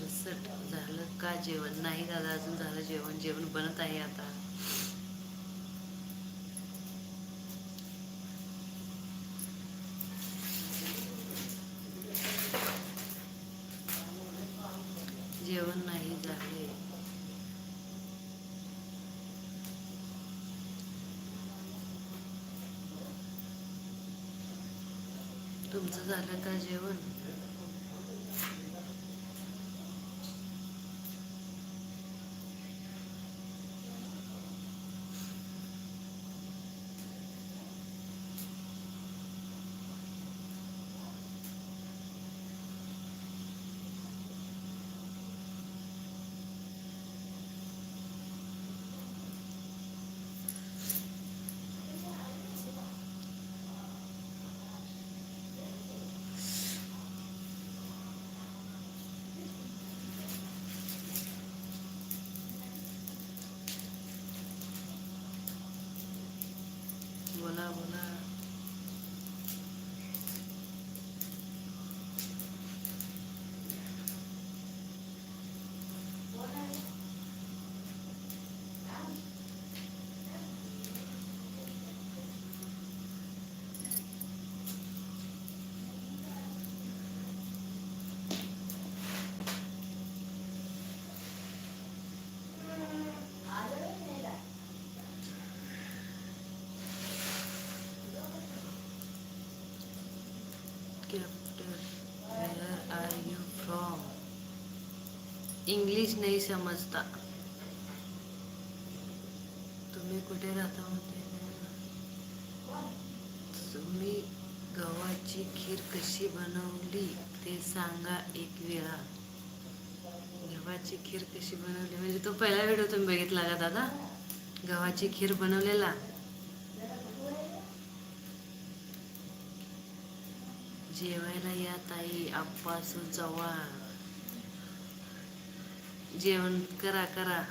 Sister झालं का जेवण? नाही दादा अजून झालं जेवण. जेवण बनत आहे आता. जेवण नाही झाले. तुमचं झालं का जेवण? बोला बोला captain where are you from English नाही समजता. तुम्ही कुठे राहता होते तुम्ही गव्हाची खीर कशी बनवली ते सांगा एक वेळा. गव्हाची खीर कशी बनवली? म्हणजे तो पहिला व्हिडिओ तुम्ही बघितला का दादा? गव्हाची खीर बनवलेला. जेवायला या ताई आप्पासू चव्हाण जेवण करा करा.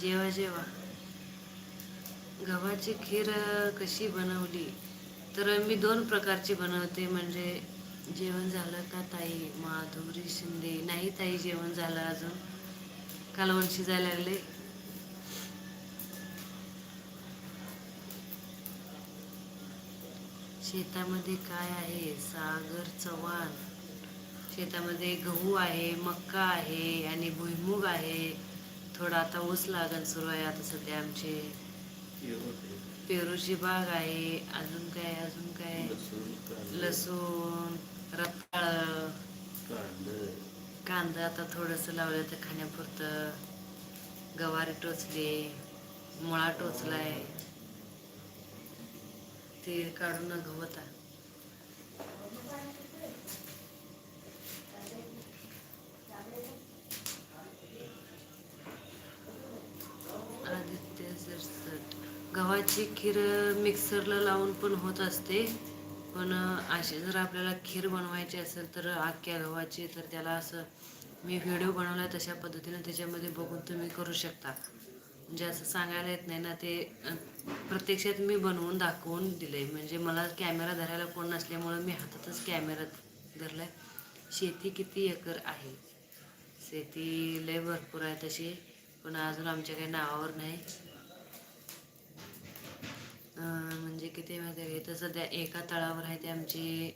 जेवा जेवा. गव्हाची खीर कशी बनवली? तर मी दोन प्रकारची बनवते म्हणजे जेवण झालं का ताई? माधुरी शिंदे. नाही ताई जेवण झालं अजून. कालवण शिजायला लागले. शेतामध्ये काय आहे? सागर चव्हाण. शेतामध्ये गहू आहे मक्का आहे आणि भुईमुग आहे. थोडा आता ऊस लागण सुरू आहे. आता सध्या आमचे पेरूची बाग आहे. अजून काय अजून काय? लसूण रताळ. कांदा आता थोडंसं लावलं तर खाण्यापुरतं. गवारी टोचली. मुळा टोचलाय. ते काढून गवत आदित्य गव्हाची खीर मिक्सरला लावून पण होत असते. पण अशी जर आपल्याला खीर बनवायची असेल तर आख्या गव्हाची तर त्याला असं मी व्हिडिओ बनवला तशा पद्धतीने त्याच्यामध्ये बघून तुम्ही करू शकता. म्हणजे असं सांगायला येत नाही ना ते प्रत्यक्षात मी बनवून दाखवून दिलंय. म्हणजे मला कॅमेरा धरायला कोण नसल्यामुळं मी हातातच कॅमेरा धरला शेती किती एकर आहे? शेती लय भरपूर आहे तशी पण अजून आमच्या काही नावावर नाही. म्हणजे किती माहिती आहे तर सध्या एका तळावर आहे ते आमची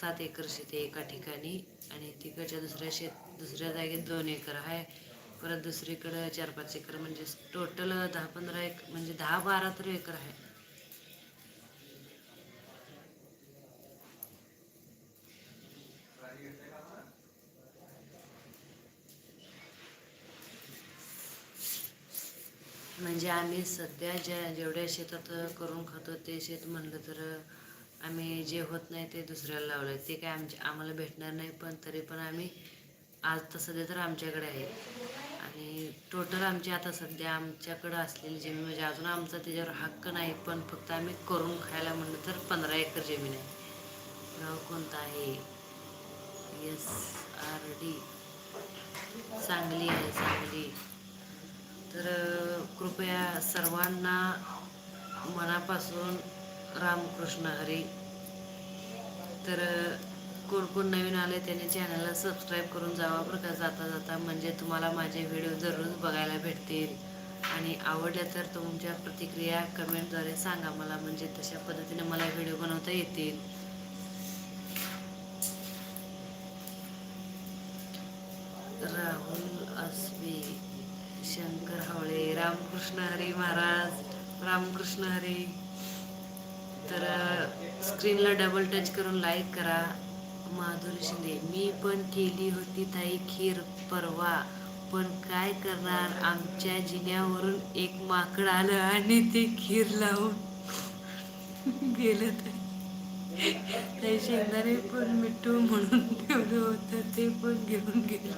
सात एकर शेती आहे एका ठिकाणी. आणि तिकडच्या दुसऱ्या शेत दुसऱ्या जागेत दोन एकर आहे. परत दुसरीकडं चार पाच एकर म्हणजे टोटल दहा पंधरा एक म्हणजे दहा बारा तरी एकर आहे. म्हणजे आम्ही सध्या ज्या जेवढ्या शेतात करून खातो ते शेत म्हणलं तर आम्ही जे होत नाही ते दुसऱ्याला लावलं ते काय आमच्या आम्हाला भेटणार नाही पण तरी पण आम्ही आज तर सध्या तर आमच्याकडे आहे. आणि टोटल आमची आता सध्या आमच्याकडं असलेली जमीन म्हणजे अजून आमचा त्याच्यावर हक्क नाही पण फक्त आम्ही करून खायला म्हणलं तर पंधरा एकर जमीन आहे. गाव कोणतं आहे? एस आर डी सांगली आहे सांगली तर कृपया सर्वांना मनापासून रामकृष्ण हरी. तर कोण कोण नवीन आले त्याने चॅनलला सबस्क्राईब करून जावा बरं का जाता जाता. म्हणजे तुम्हाला माझे व्हिडिओ दररोज बघायला भेटतील. आणि आवडल्या तर तुमच्या प्रतिक्रिया कमेंटद्वारे सांगा मला. म्हणजे तशा पद्धतीने मला व्हिडिओ बनवता येतील. राहुल असबे शंकर हावळे रामकृष्ण हरी महाराज रामकृष्ण हरी. तर स्क्रीनला डबल टच करून लाईक करा. माधुरी शिंदे मी पण केली होती ताई खीर परवा पण काय करणार? आमच्या जिन्यावरून एक माकड आलं आणि ते खीर लावून गेलं ताई. ते शेंगदाणे पण मिठू म्हणून ठेवलं होतं ते पण घेऊन गेलं.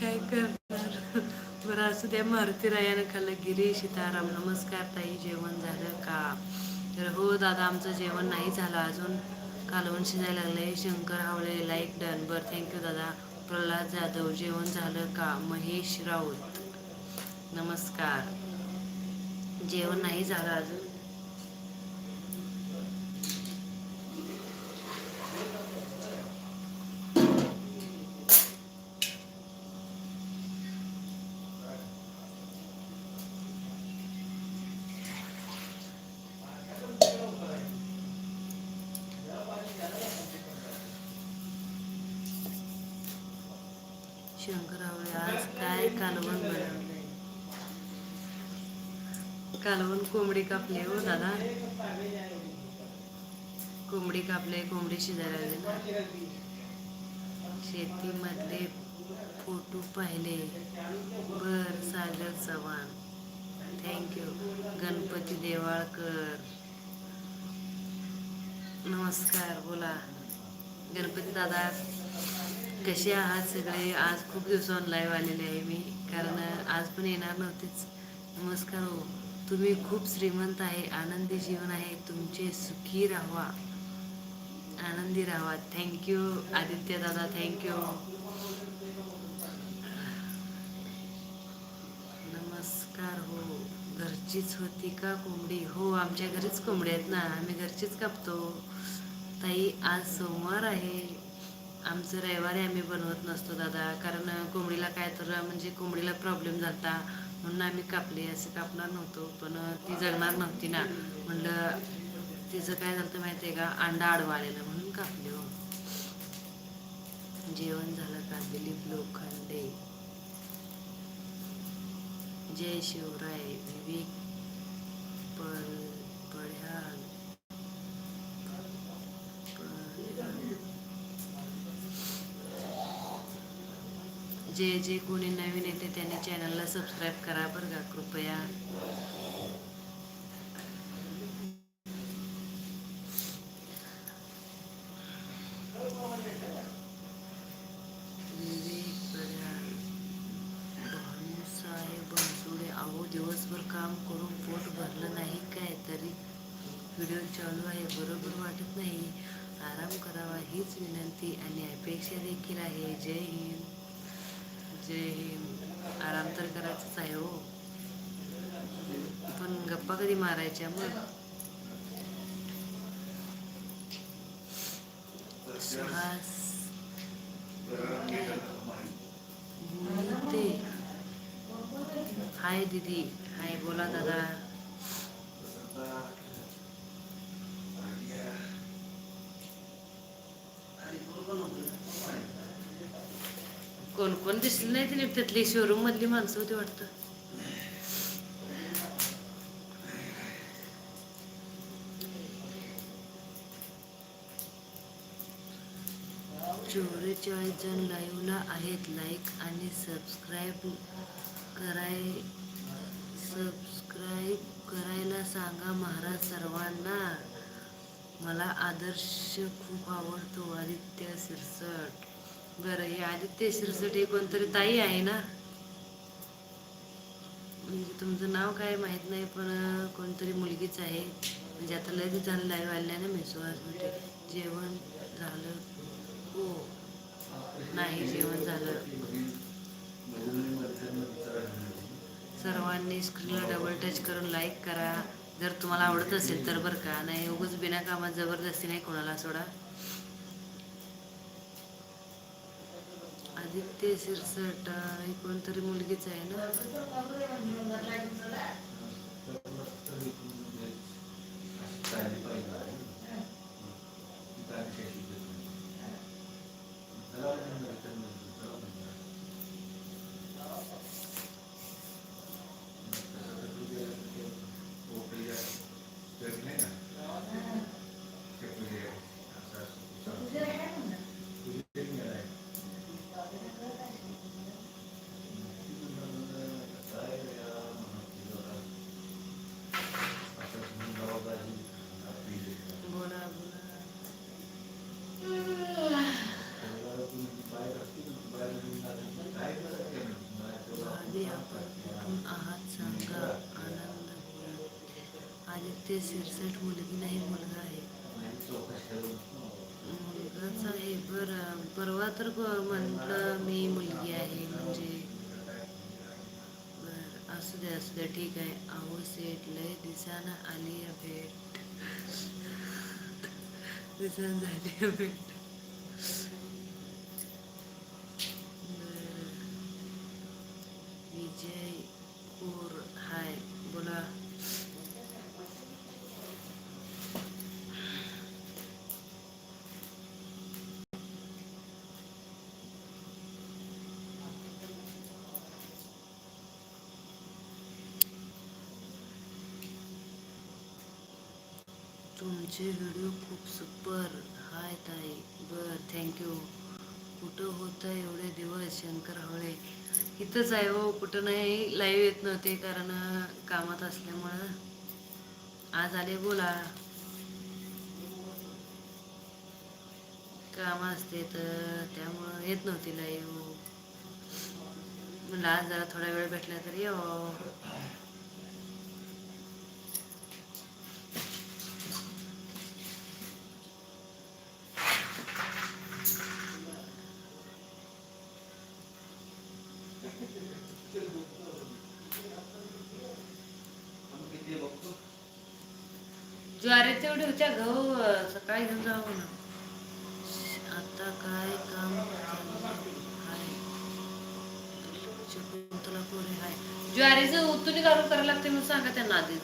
काय करणार? बरं असू द्या मारुती रायानं खाल्लं गिरी सीताराम. नमस्कार ताई जेवण झालं का? तर हो दादा आमचं जेवण नाही झालं अजून. कालवण शिजायला आहे शंकर हावळे लाईक डन बरं थँक्यू दादा. प्रल्हाद जाधव जेवण झालं का? महेश राऊत. नमस्कार. जेवण नाही झालं अजून. शंकरावळे आज काय कालवण बनवलंय? कालवण कोंबडी कापली हो दादा. कोंबडी कापले कोंबडी शिजायला ना. शेतीमधले फोटो पाहिले. बर Sagar Chavan. Thank you Ganpati Devalkar. नमस्कार बोला. गणपती दादा कसे आहात सगळे? आज खूप दिवसांनी लाईव्ह आलेले आहे मी कारण आज पण येणार नव्हतेच. नमस्कार हो. तुम्ही खूप श्रीमंत आहे आनंदी जीवन आहे तुमचे सुखी राहावा आनंदी राहा. थँक्यू आदित्य दादा थँक्यू नमस्कार हो. घरचीच होती का कोंबडी? हो आमच्या घरीच कोंबडी आहेत ना. आम्ही घरचीच कापतो. ताई आज सोमवार आहे. आमचं रविवारी आम्ही बनवत नसतो दादा. कारण कोंबडीला काय तर म्हणजे कोंबडीला प्रॉब्लेम झाला म्हणून आम्ही कापली. असं कापणार नव्हतो. पण ती जगणार नव्हती ना. म्हणलं तिचं काय झालं माहिती आहे का? अंडा आडवा आलेला म्हणून कापले हो. जेवण झालं का लोखंडे. जय शिवराय. विवेक पळ पळ्या जे जे कोणी नवीन येते त्यांनी चॅनलला सबस्क्राईब करा बरं का कृपया. अहो दिवसभर काम करून पोट भरलं नाही काय तरी? व्हिडिओ चालू आहे बरोबर वाटत नाही. आराम करावा हीच विनंती आणि अपेक्षा देखील आहे. जय हिंद. म्हणजे आराम तर करायचंच आहे हो. पण गप्पा कधी मारायच्या मग? सुहास ते हाय दीदी हाय बोला दादा कोण कोण दिसली नाही ती त्यातली शोरूम मधली माणसं होती वाटतं. चोरेचाळीस जण लाईव्हला आहेत. लाईक आणि सबस्क्राईब कराय सबस्क्राईब करायला सांगा महाराज सर्वांना. मला आदर्श खूप आवडतो आदित्य सिरसट. बरं हे आदित्य कोणतरी ताई आहे ना? म्हणजे तुमचं नाव काय माहीत नाही पण कोणतरी मुलगीच आहे. म्हणजे आता लगेच झालं लाईव्ह आल्याने ना मेसोवासमध्ये जेवण झालं. हो. नाही जेवण झालं. सर्वांनी स्क्रीनला डबल टच करून लाईक करा. जर तुम्हाला आवडत असेल तर बरं का. नाही उगच बिना कामात जबरदस्ती नाही कोणाला सोडा. आदित्य शिरसाट हे ही कोणतरी मुलगीच आहे ना बोला बोला आधी आपण कुठून आहात सांगा आनंद बोला. सिरसेट मुलगी नाही मुलगा आहे. मुलगाच आहे. बरं परवा तर ब- म्हटलं मी मुलगी आहे म्हणजे बरं असू द्या असू द्या ठीक आहे. अहो सेट लय दिसाना आली आहे भेट. दिसान झाली भेट बरं. विजय कोर हाय बोला तुमचे व्हिडिओ खूप सुपर हाय ताई. बर थँक्यू कुठं होतं एवढे दिवस शंकर हवळे? इथंच आहे हो कुठं नाही लाईव्ह येत नव्हते कारण कामात असल्यामुळं. आज आले बोला. काम असते तर त्यामुळं येत नव्हती लाईव्ह म्हणलं आज जरा थोडा वेळ भेटला तरी हो. ज्वारी तेवढी होत्या गहू हो, सकाळी घेऊन जाऊ ना आता काय काम चाललंय? हाय हाय ज्वारीचं घालून करायला लागते म्हणून सांगा त्यांना आधी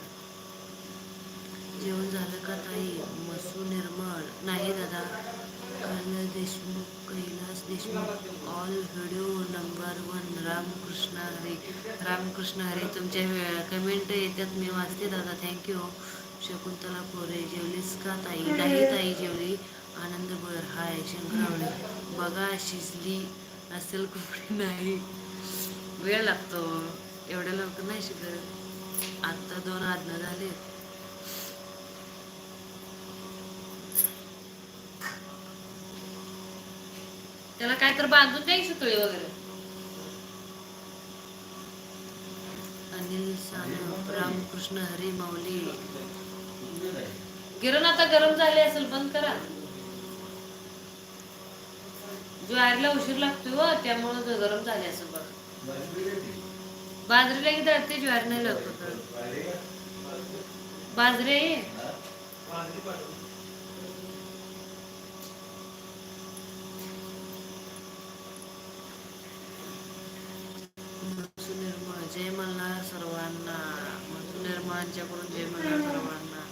जेवण झालं का ताई? मसू निर्मळ. नाही दादा. Colonel Deshmukh Kailas Deshmukh. All video number one Ramkrishna Hare. Ramkrishna Hare तुमच्या कमेंट येतात. मी वाचते दादा. थँक्यू शकुंतला पोरे जेवलीस का ताई? नाही ताई जेवली. आनंद बर. हाय शंकरावळे बघा शिजली असेल कुठे नाही. वेळ लागतो. एवढ्या लवकर नाही शिकत आत्ता दोन आज्ञा झाले. त्याला काय तर बांधून द्यायची सुतळी वगैरे. अनिल सानप रामकृष्ण हरी माऊली. गिरण आता गरम झाले असेल बंद करा. ज्वारीला उशीर लागतोय व त्यामुळं गरम झाले असेल बघा. बाजरीला की दळते ज्वारी नाही लवकर बाजरे मधु निर्मळ जय मल्हार सर्वांना मधु निर्मळांच्याकडून जय मल्हार सर्वांना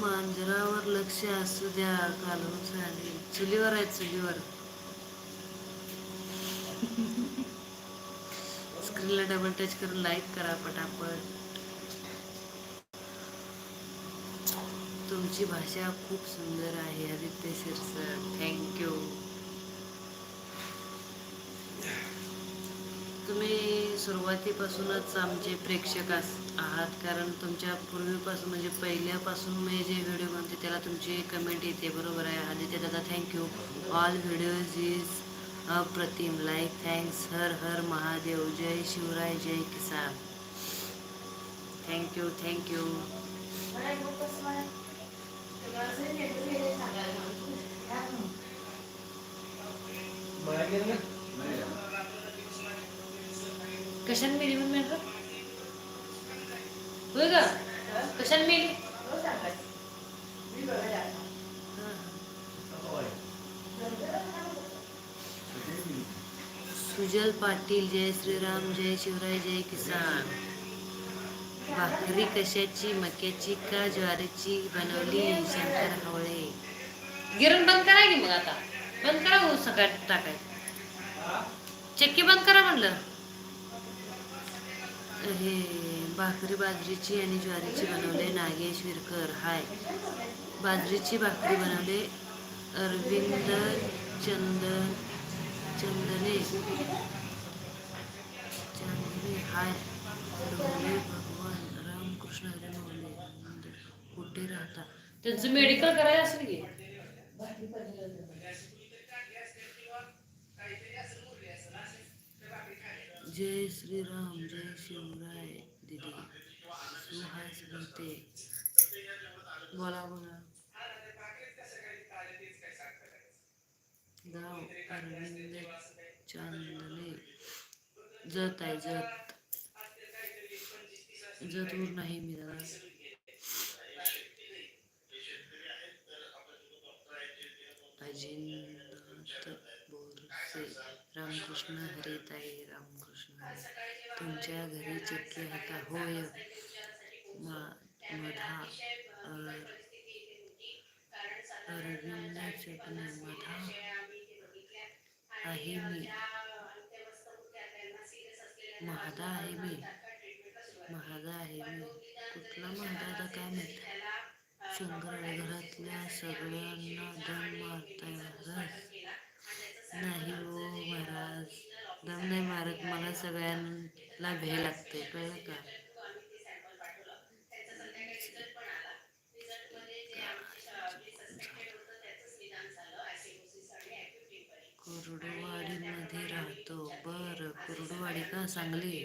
मांजरावर लक्ष असू द्या घालून चालेल चुलीवर आहे चुलीवर. स्क्रीनला डबल टच करून लाईक करा पटापट. तुमची भाषा खूप सुंदर आहे आदित्य सर थँक्यू तुम्ही सुरुवातीपासूनच आमचे प्रेक्षक अस आहात. कारण तुमच्या पूर्वीपासून म्हणजे पहिल्यापासून मी जे व्हिडिओ बनते त्याला तुमची कमेंट येते. बरोबर आहे. आदित्य दादा thank you all videos is अप्रतिम लाईक थँक्स हर हर महादेव. जय शिवराय जय किसान. थँक्यू थँक्यू कशाने मेली पण मॅटर होय का कशाने मेली? सुजल पाटील जय श्रीराम जय शिवराय जय किसान. भाकरी कशाची मक्याची का ज्वारीची बनवली? शंकर हवळे. गिरण बंद करा की मग आता. बंद करा हो सकाळ टाकाय चक्की बंद करा म्हणलं. हे भाकरी बाजरीची आणि ज्वारीची बनवले नागेश विरकर हाय. बाजरीची भाकरी बनवले अरविंद चंद चंदने. चंदने हाय. भगवान रामकृष्ण हरी मोहले कुठे राहता? त्यांचं मेडिकल करायचं असेल की? जय श्री राम, जय शिवराय दीदी। सुहास भोते बोला बोला। गाव अरविंद चांदणे जत आहे जत। जतूर नाही मी दादा अजिंक्य बोरसे। रामकृष्ण हरे ताई रामकृष्ण हरे तुमच्या घरी चक्की होता होय? मधा, अर- अरविंद चटणी मधा आहे मी. महादा आहे मी. महादा आहे मी. कुठला महादा काय माहित? शंकर घरातल्या सगळ्यांना दम महाराज. नाही हो महाराज. दम नाही मारत मला सगळ्यांना भे लागते कळलं का? कुर्डुवाडीमध्ये राहतो. बर कुरडवाडी का सांगली?